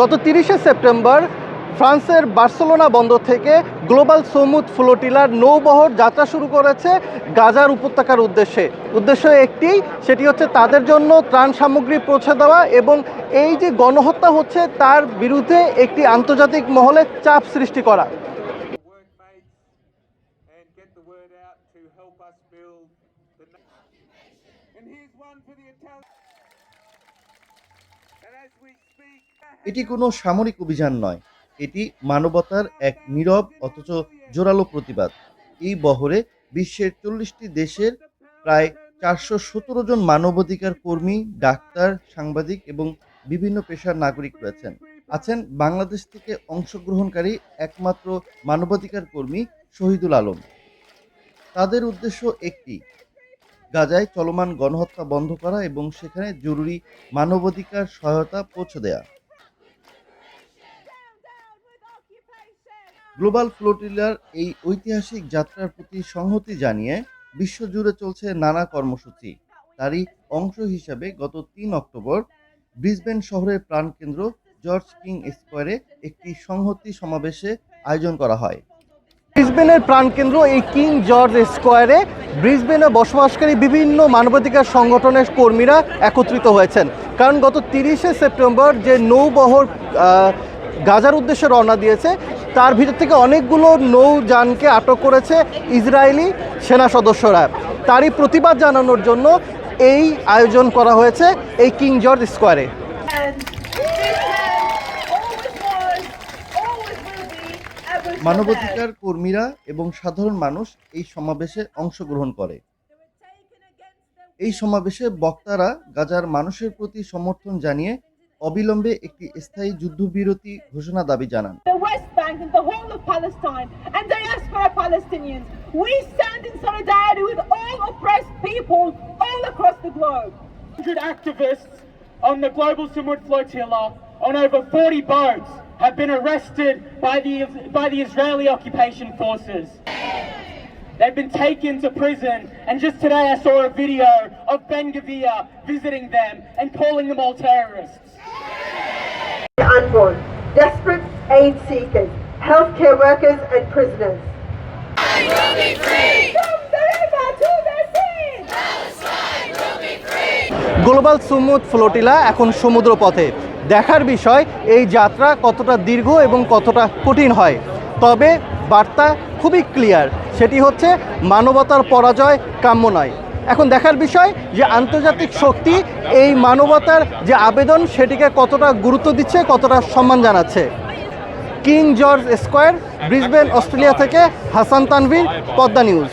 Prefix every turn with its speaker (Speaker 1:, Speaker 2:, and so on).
Speaker 1: গত তিরিশে সেপ্টেম্বর ফ্রান্সের বার্সেলোনা বন্দর থেকে গ্লোবাল সমুদ ফ্লোটিলার নৌবহর যাত্রা শুরু করেছে গাজার উপত্যকার উদ্দেশ্যে উদ্দেশ্য একটি, সেটি হচ্ছে তাদের জন্য ত্রাণ সামগ্রী পৌঁছে দেওয়া এবং এই যে গণহত্যা হচ্ছে তার বিরুদ্ধে একটি আন্তর্জাতিক মহলে চাপ সৃষ্টি করা.
Speaker 2: এটি কোনো সামরিক অভিযান নয়। এটি মানবতার এক নীরব অথচ জোরালো প্রতিবাদ। এই বহরে বিশ্বের চল্লিশটি দেশের প্রায় চারশো সতেরো জন মানবাধিকার কর্মী, ডাক্তার, সাংবাদিক এবং বিভিন্ন পেশার নাগরিক রয়েছেন। আছেন বাংলাদেশ থেকে অংশগ্রহণকারী একমাত্র মানবাধিকার কর্মী শহীদুল আলম। তাদের উদ্দেশ্য একটি গাজায় চলমান গণহত্যা বন্ধ করা এবং সেখানে জরুরি মানবাধিকার সহায়তা পৌঁছে দেয়া। গ্লোবাল ফ্লোটিলার এই ঐতিহাসিক যাত্রার প্রতি সংহতি জানিয়ে বিশ্বজুড়ে চলছে নানা কর্মসূচি। তারই অংশ হিসাবে গত তিন অক্টোবর ব্রিসবেন শহরের প্রাণকেন্দ্র জর্জ কিং স্কোয়ারে একটি সংহতি সমাবেশে আয়োজন করা হয়।
Speaker 1: ব্রিসবেনের প্রাণকেন্দ্র এই কিং জর্জ স্কোয়ারে ব্রিসবেনে বসবাসকারী বিভিন্ন মানবাধিকার সংগঠনের কর্মীরা একত্রিত হয়েছেন। কারণ গত তিরিশে সেপ্টেম্বর যে নৌবহর গাজার উদ্দেশ্যে রওনা দিয়েছে, তার ভিতর থেকে অনেকগুলো নৌযানকে আটক করেছে ইসরায়েলি সেনা সদস্যরা। তারই প্রতিবাদ জানানোর জন্য এই আয়োজন করা হয়েছে এই কিং জর্জ স্কোয়ারে।
Speaker 2: মানবাধিকার কর্মীরা এবং সাধারণ মানুষ এই সমাবেশে অংশগ্রহণ করে। এই সমাবেশে বক্তারা গাজার মানুষের প্রতি সমর্থন জানিয়ে অবিলম্বে একটি স্থায়ী যুদ্ধবিরতি ঘোষণা দাবি জানান।
Speaker 3: On the global Simut have been arrested by the, by the Israeli occupation forces. They've been taken to prison, and just today I saw a video of Ben Gavir visiting them and calling them all terrorists.
Speaker 4: unborn, desperate aid seekers, healthcare workers, and prisoners.
Speaker 1: Global Sumud Flotilla এখন সমুদ্র পথে দেখার বিষয়, এই যাত্রা কতটা দীর্ঘ এবং কতটা কঠিন হয়। তবে বার্তা খুবই ক্লিয়ার, সেটি হচ্ছে মানবতার পরাজয় কাম্য নয়। এখন দেখার বিষয় যে আন্তর্জাতিক শক্তি এই মানবতার যে আবেদন, সেটিকে কতটা গুরুত্ব দিচ্ছে, কতটা সম্মান জানাচ্ছে। King George Square, Brisbane, Australia থেকে হাসান তানভীর, পদ্মা নিউজ।